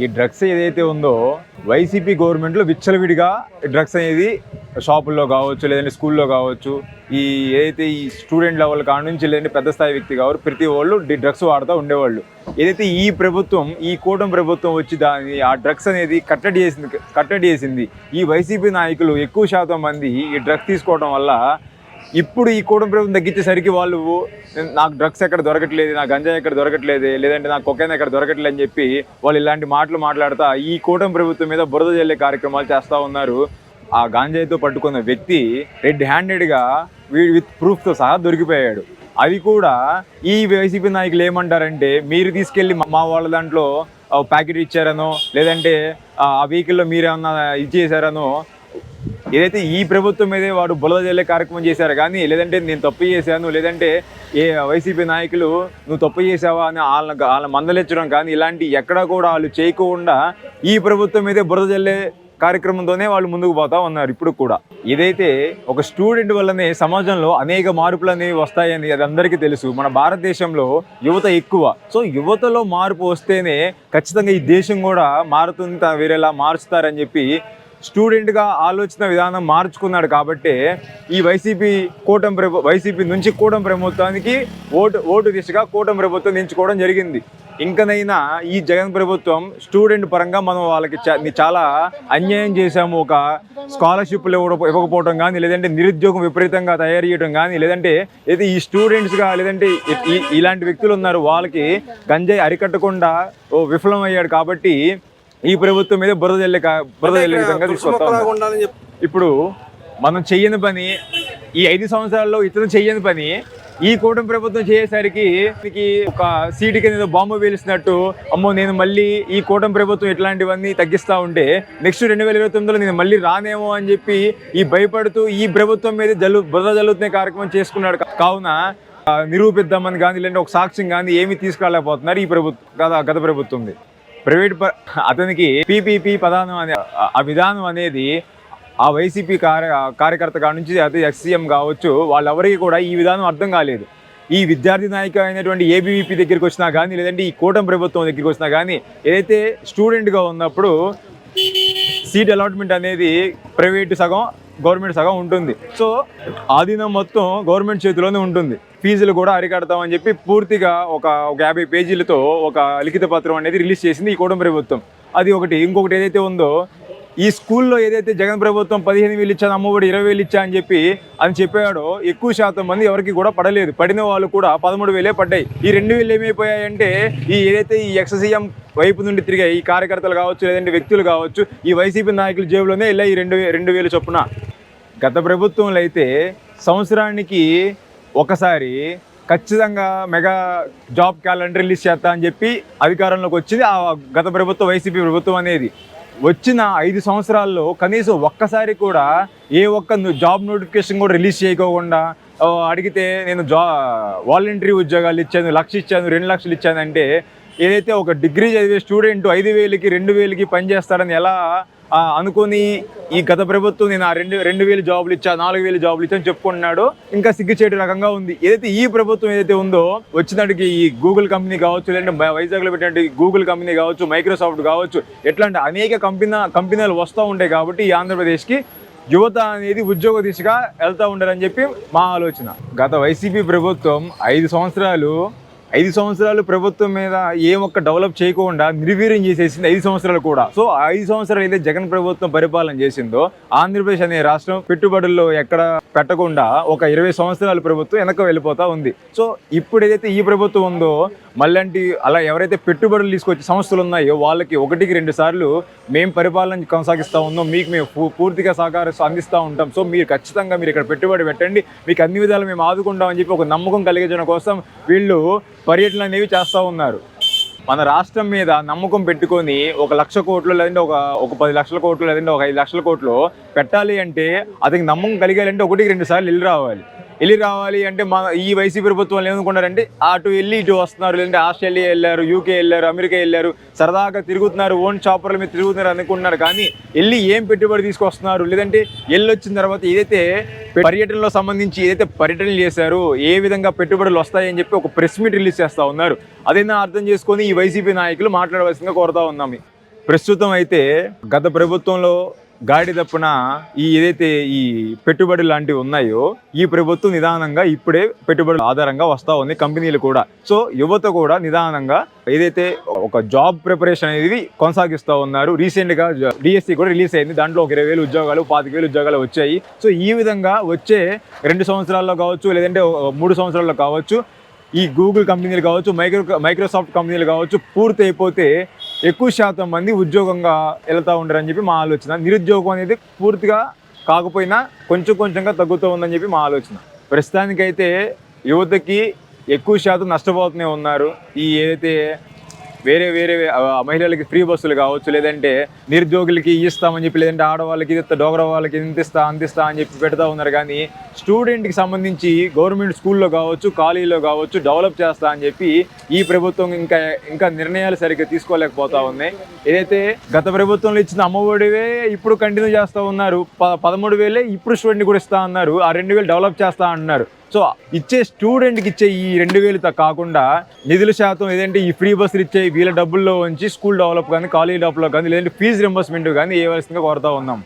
ఈ డ్రగ్స్ ఏదైతే ఉందో వైసీపీ గవర్నమెంట్లో విచ్చలవిడిగా డ్రగ్స్ అనేది షాపుల్లో కావచ్చు లేదంటే స్కూల్లో కావచ్చు ఈ ఏదైతే ఈ స్టూడెంట్ లెవెల్ కాడ నుంచి లేదంటే పెద్ద స్థాయి వ్యక్తి కావాలి ప్రతి వాళ్ళు డ్రగ్స్ వాడుతూ ఉండేవాళ్ళు. ఏదైతే ఈ ప్రభుత్వం ఈ కూటమి ప్రభుత్వం వచ్చి దాని ఆ డ్రగ్స్ అనేది కట్టడి చేసింది కట్టడి చేసింది. ఈ వైసీపీ నాయకులు ఎక్కువ శాతం మంది ఈ డ్రగ్స్ తీసుకోవడం వల్ల ఇప్పుడు ఈ కూటమి ప్రభుత్వం తగ్గించేసరికి వాళ్ళు నాకు డ్రగ్స్ ఎక్కడ దొరకట్లేదు నా గంజాయి ఎక్కడ దొరకట్లేదు లేదంటే నాకు కొకైన్ ఎక్కడ దొరకట్లేదు అని చెప్పి వాళ్ళు ఇలాంటి మాటలు మాట్లాడతా ఈ కూటమి ప్రభుత్వం మీద బురద జల్లే కార్యక్రమాలు చేస్తూ ఉన్నారు. ఆ గాంజాయితో పట్టుకున్న వ్యక్తి రెడ్ హ్యాండెడ్గా విత్ ప్రూఫ్తో సహా దొరికిపోయాడు. అది కూడా ఈ వైసీపీ నాయకులు ఏమంటారంటే మీరు తీసుకెళ్ళి మా- మా వాళ్ళ దాంట్లో ప్యాకెట్ ఇచ్చారనో లేదంటే ఆ వెహికల్లో మీరేమన్నా ఇది చేశారనో ఏదైతే ఈ ప్రభుత్వం మీదే వాడు బురద జల్లే కార్యక్రమం చేశారు కానీ లేదంటే నేను తప్పు చేశాను లేదంటే ఏ వైసీపీ నాయకులు నువ్వు తప్పు చేసావా అని వాళ్ళ వాళ్ళ మందలించడం కానీ ఇలాంటి ఎక్కడా కూడా వాళ్ళు చేయకుండా ఈ ప్రభుత్వం మీదే బురద జల్లే కార్యక్రమంతోనే వాళ్ళు ముందుకు పోతా ఉన్నారు ఇప్పుడు కూడా. ఇదైతే ఒక స్టూడెంట్ వల్లనే సమాజంలో అనేక మార్పులు అనేవి వస్తాయని అది అందరికీ తెలుసు. మన భారతదేశంలో యువత ఎక్కువ. సో యువతలో మార్పు వస్తేనే ఖచ్చితంగా ఈ దేశం కూడా మారుతుంది వేరేలా మారుస్తారని చెప్పి స్టూడెంట్గా ఆలోచన విధానం మార్చుకున్నాడు కాబట్టి ఈ వైసీపీ కూటమి ప్రభు వైసీపీ నుంచి కూటమి ప్రభుత్వానికి ఓటు ఓటు దిశగా కూటమి ప్రభుత్వం ఎంచుకోవడం జరిగింది. ఇంకనైనా ఈ జగన్ ప్రభుత్వం స్టూడెంట్ పరంగా మనం వాళ్ళకి చాలా అన్యాయం చేశాము. ఒక స్కాలర్షిప్లు ఇవ్వడం ఇవ్వకపోవడం కానీ లేదంటే నిరుద్యోగం విపరీతంగా తయారు చేయడం కానీ లేదంటే అయితే ఈ స్టూడెంట్స్గా లేదంటే ఇలాంటి వ్యక్తులు ఉన్నారు. వాళ్ళకి గంజాయి అరికట్టకుండా ఓ విఫలం అయ్యాడు కాబట్టి ఈ ప్రభుత్వం మీద బురద జల్లే బురద జల్లే విధంగా తీసుకొస్తా ఇప్పుడు మనం చెయ్యని పని ఈ ఐదు సంవత్సరాల్లో ఇతను చెయ్యని పని ఈ కూటమి ప్రభుత్వం చేసేసరికి ఒక సీటుకి ఏదో బాంబు వేలిసినట్టు అమ్మో నేను మళ్ళీ ఈ కూటమి ప్రభుత్వం ఇట్లాంటివన్నీ తగ్గిస్తా ఉంటే నెక్స్ట్ రెండు వేల ఇరవై తొమ్మిదిలో నేను మళ్ళీ రానేమో అని చెప్పి ఈ భయపడుతూ ఈ ప్రభుత్వం మీద జల్లు బురద జల్లుతున్న కార్యక్రమం చేసుకున్నాడు కావున నిరూపిద్దామని కానీ లేదంటే ఒక సాక్ష్యం కానీ ఏమీ తీసుకురాలేకపోతున్నారు ఈ ప్రభుత్వం గత గత ప్రభుత్వంది ప్రైవేట్ ప- అతనికి పీపీపీ పదానం అనే ఆ- ఆ విధానం అనేది ఆ వైసీపీ కార్య కార్యకర్త కాడ నుంచి అదే ఎస్సీఎం కావచ్చు వాళ్ళెవరికి కూడా ఈ విధానం అర్థం కాలేదు. ఈ విద్యార్థి నాయక అయినటువంటి ఏబీవీపీ దగ్గరికి వచ్చినా కానీ లేదంటే ఈ కూటమి ప్రభుత్వం దగ్గరికి వచ్చినా కానీ ఏదైతే స్టూడెంట్గా ఉన్నప్పుడు సీట్ అలాట్మెంట్ అనేది ప్రైవేట్ సగం గవర్నమెంట్ సగం ఉంటుంది. సో ఆధీనం మొత్తం గవర్నమెంట్ చేతిలోనే ఉంటుంది. ఫీజులు కూడా అరికడతామని చెప్పి పూర్తిగా ఒక ఒక యాభై పేజీలతో ఒక లిఖిత పత్రం అనేది రిలీజ్ చేసింది ఈ కూటమి ప్రభుత్వం. అది ఒకటి. ఇంకొకటి ఏదైతే ఉందో ఈ స్కూల్లో ఏదైతే జగన్ ప్రభుత్వం పదిహేను వేలు ఇచ్చాను అమ్మఒడి ఇరవై వేలు ఇచ్చా అని చెప్పి అని చెప్పాడో ఎక్కువ శాతం మంది ఎవరికి కూడా పడలేదు. పడిన వాళ్ళు కూడా పదమూడు వేలే పడ్డాయి. ఈ రెండు వేలు ఏమైపోయాయంటే ఈ ఏదైతే ఈ ఎక్స్సీఎం వైపు నుండి తిరిగే ఈ కార్యకర్తలు కావచ్చు లేదంటే వ్యక్తులు కావచ్చు ఈ వైసీపీ నాయకుల జేబులోనే ఇలా ఈ రెండు రెండు వేలు చొప్పున. గత ప్రభుత్వంలో అయితే సంవత్సరానికి ఒకసారి ఖచ్చితంగా మెగా జాబ్ క్యాలెండర్ రిలీజ్ చేస్తా అని చెప్పి అధికారంలోకి వచ్చింది. ఆ గత ప్రభుత్వం వైసీపీ ప్రభుత్వం అనేది. వచ్చిన ఐదు సంవత్సరాల్లో కనీసం ఒక్కసారి కూడా ఏ ఒక్క జాబ్ నోటిఫికేషన్ కూడా రిలీజ్ చేయకోకుండా అడిగితే నేను జా వాలంటరీ ఉద్యోగాలు ఇచ్చాను లక్ష ఇచ్చాను రెండు లక్షలు ఇచ్చాను అంటే ఏదైతే ఒక డిగ్రీ చదివే స్టూడెంట్ ఐదు వేలకి రెండు వేలకి పనిచేస్తాడని ఎలా అనుకుని ఈ గత ప్రభుత్వం నేను ఆ రెండు రెండు వేలు జాబులు ఇచ్చా నాలుగు వేలు జాబులు ఇచ్చా అని చెప్పుకుంటున్నాడు. ఇంకా సిగ్గుచేటు రకంగా ఉంది. ఏదైతే ఈ ప్రభుత్వం ఏదైతే ఉందో వచ్చినట్టుకి ఈ గూగుల్ కంపెనీ కావచ్చు లేదంటే వైజాగ్లో పెట్టినట్టు గూగుల్ కంపెనీ కావచ్చు మైక్రోసాఫ్ట్ కావచ్చు ఎట్లాంటి అనేక కంపెనీ కంపెనీలు వస్తూ ఉంటాయి కాబట్టి ఈ ఆంధ్రప్రదేశ్కి యువత అనేది ఉద్యోగ దిశగా వెళ్తూ ఉండాలని చెప్పి మా ఆలోచన. గత వైసీపీ ప్రభుత్వం ఐదు సంవత్సరాలు ఐదు సంవత్సరాలు ప్రభుత్వం మీద ఏ ఒక్క డెవలప్ చేయకుండా నిర్వీర్యం చేసేసింది ఐదు సంవత్సరాలు కూడా. సో ఐదు సంవత్సరాలు అయితే జగన్ ప్రభుత్వం పరిపాలన చేసిందో ఆంధ్రప్రదేశ్ అనే రాష్ట్రం పెట్టుబడుల్లో ఎక్కడ పెట్టకుండా ఒక ఇరవై సంవత్సరాల ప్రభుత్వం వెనక వెళ్ళిపోతూ ఉంది. సో ఇప్పుడు ఏదైతే ఈ ప్రభుత్వం ఉందో మళ్ళంటి అలా ఎవరైతే పెట్టుబడులు తీసుకొచ్చే సంస్థలు ఉన్నాయో వాళ్ళకి ఒకటికి రెండు సార్లు మేము పరిపాలన కొనసాగిస్తూ ఉన్నాం మీకు మేము పూ- పూర్తిగా సహకారం అందిస్తూ ఉంటాం. సో మీరు ఖచ్చితంగా మీరు ఇక్కడ పెట్టుబడి పెట్టండి మీకు అన్ని విధాలు మేము ఆదుకుంటామని చెప్పి ఒక నమ్మకం కలిగించడం కోసం వీళ్ళు పర్యటన అనేవి చేస్తూ ఉన్నారు. మన రాష్ట్రం మీద నమ్మకం పెట్టుకొని ఒక లక్ష కోట్లు లేదంటే ఒక ఒక పది లక్షల కోట్లు లేదంటే ఒక ఐదు లక్షల కోట్లు పెట్టాలి అంటే అతనికి నమ్మకం కలిగాలంటే ఒకటికి రెండు సార్లు వెళ్ళి రావాలి. వెళ్ళి రావాలి అంటే మా ఈ వైసీపీ ప్రభుత్వం ఏమనుకున్నారంటే అటు వెళ్ళి ఇటు వస్తున్నారు. లేదంటే ఆస్ట్రేలియా వెళ్ళారు యూకే వెళ్ళారు అమెరికా వెళ్ళారు. సరదాగా తిరుగుతున్నారు ఓన్ షాపర్ల మీద తిరుగుతున్నారు అనుకుంటున్నారు. కానీ వెళ్ళి ఏం పెట్టుబడి తీసుకొస్తున్నారు? లేదంటే వెళ్ళి వచ్చిన తర్వాత ఏదైతే పర్యటనలో సంబంధించి ఏదైతే పర్యటనలు చేశారో ఏ విధంగా పెట్టుబడులు వస్తాయని చెప్పి ఒక ప్రెస్ మీట్ రిలీజ్ చేస్తూ ఉన్నారు. అదైనా అర్థం చేసుకొని ఈ వైసీపీ నాయకులు మాట్లాడవలసిందిగా కోరుతా ఉన్నాము ప్రస్తుతం అయితే గత ప్రభుత్వంలో గాడి తప్పున ఈ ఏదైతే ఈ పెట్టుబడి లాంటివి ఉన్నాయో ఈ ప్రభుత్వం నిదానంగా ఇప్పుడే పెట్టుబడుల ఆధారంగా వస్తూ ఉంది కంపెనీలు కూడా. సో యువత కూడా నిదానంగా ఏదైతే ఒక జాబ్ ప్రిపరేషన్ అనేది కొనసాగిస్తూ ఉన్నారు. రీసెంట్గా డిఎస్సి కూడా రిలీజ్ అయింది. దాంట్లో ఒక ఇరవై వేలు ఉద్యోగాలు పాతిక వేలు ఉద్యోగాలు వచ్చాయి. సో ఈ విధంగా వచ్చే రెండు సంవత్సరాల్లో కావచ్చు లేదంటే మూడు సంవత్సరాల్లో కావచ్చు ఈ గూగుల్ కంపెనీలు కావచ్చు మైక్రో మైక్రోసాఫ్ట్ కంపెనీలు కావచ్చు పూర్తి అయిపోతే ఎక్కువ శాతం మంది ఉద్యోగంగా వెళ్తూ ఉంటారని చెప్పి మా ఆలోచన. నిరుద్యోగం అనేది పూర్తిగా కాకపోయినా కొంచెం కొంచెంగా తగ్గుతూ ఉందని చెప్పి మా ఆలోచన. ప్రస్తుతానికైతే యువతకి ఎక్కువ శాతం నష్టపోతూనే ఉన్నారు. ఈ ఏదైతే వేరే వేరే మహిళలకి ఫ్రీ బస్సులు కావచ్చు లేదంటే నిరుద్యోగులకి ఇస్తామని చెప్పి లేదంటే ఆడవాళ్ళకి ఇది డోగర వాళ్ళకి ఇంతిస్తా అందిస్తా అని చెప్పి పెడతా ఉన్నారు. కానీ స్టూడెంట్కి సంబంధించి గవర్నమెంట్ స్కూల్లో కావచ్చు కాలేజీలో కావచ్చు డెవలప్ చేస్తా అని చెప్పి ఈ ప్రభుత్వం ఇంకా ఇంకా నిర్ణయాలు సరిగ్గా తీసుకోలేకపోతా ఉన్నాయి ఏదైతే గత ప్రభుత్వంలో ఇచ్చిన అమ్మఒడివే ఇప్పుడు కంటిన్యూ చేస్తూ ఉన్నారు. ప పదమూడు వేలే ఇప్పుడు స్టూడెంట్ కూడా ఇస్తా అన్నారు. ఆ రెండు వేలు డెవలప్ చేస్తా అంటున్నారు సో ఇచ్చే స్టూడెంట్కి ఇచ్చే ఈ రెండు వేలుతో కాకుండా నిధుల శాతం ఏదంటే ఈ ఫ్రీ బస్సులు ఇచ్చే వీళ్ళ డబ్బుల్లో ఉంచి స్కూల్ డెవలప్ కానీ కాలేజ్ డెవలప్ కానీ లేదంటే ఫీజు రింబర్స్మెంట్ కానీ వేయవలసిందిగా కోరుతా ఉన్నాం.